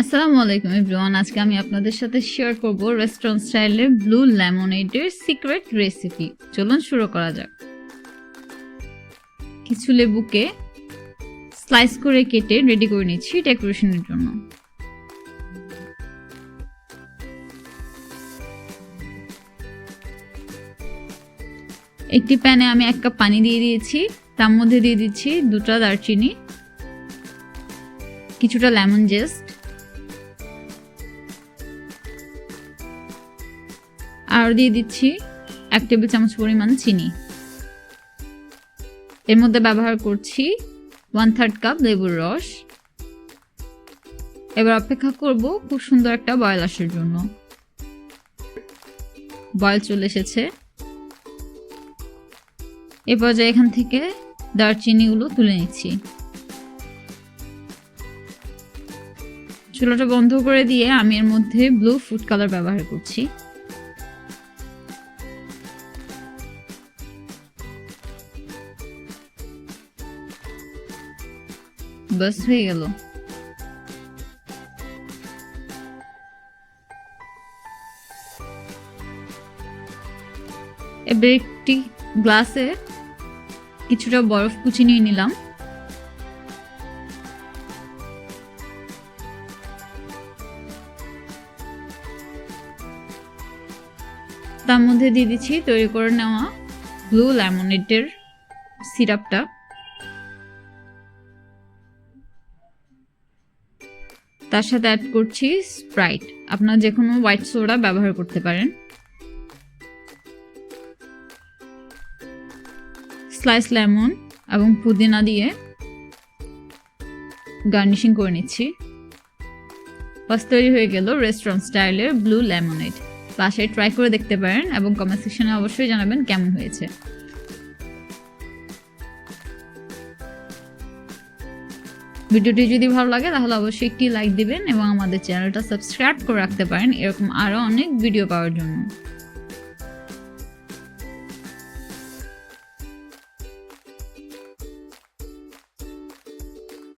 আসসালামু আলাইকুম এভরিওয়ান, আজকে আমি আপনাদের সাথে শেয়ার করব রেস্টুরেন্ট স্টাইলে ব্লু লেমনেডের সিক্রেট রেসিপি চলুন শুরু করা যাক। কিছু লেবুকে স্লাইস করে কেটে রেডি করে নিচ্ছি ডেকোরেশনের জন্য। একটি প্যানে আমি এক কাপ পানি দিয়ে দিয়েছি, তার মধ্যে দিয়ে দিচ্ছি দুটা দারচিনি, কিছুটা লেমন জেস্ট আর দিয়ে দিচ্ছি এক টেবিল চামচ পরিমাণ চিনি। এর মধ্যে ব্যবহার করছি ওয়ান থার্ড কাপ লেবুর রস। এবার অপেক্ষা করব খুব সুন্দর একটা বয়েল আসার জন্য। বয়েল চলে এসেছে। এ পর্যায়ে এখান থেকে দারচিনিগুলো তুলে নিচ্ছি। চুলাটা বন্ধ করে দিয়ে আমি এর মধ্যে ব্লু ফুড কালার ব্যবহার করছি। বাস হয়ে গেল এবার একটি গ্লাসে কিছুটা বরফ কুচি নিয়ে নিলাম। তার মধ্যে দিয়ে দিচ্ছি তৈরি করে নেওয়া ব্লু লেমনেটের সিরাপটা। তার সাথে অ্যাড করছি স্প্রাইট আপনারা যে কোনো হোয়াইট সোডা ব্যবহার করতে পারেন। স্লাইস লেমন এবং পুদিনা দিয়ে গার্নিশিং করে নিচ্ছি। বাস, তৈরি হয়ে গেল রেস্টুরেন্ট স্টাইলের ব্লু লেমনেড বাসায় ট্রাই করে দেখতে পারেন এবং কমেন্ট সেকশনে অবশ্যই জানাবেন কেমন হয়েছে। ভিডিওটি যদি ভালো লাগে, তাহলে অবশ্যই একটি লাইক দিবেন এবং আমাদের চ্যানেলটা সাবস্ক্রাইব করে রাখতে পারেন। এরকম আরও অনেক ভিডিও পাওয়ার জন্য।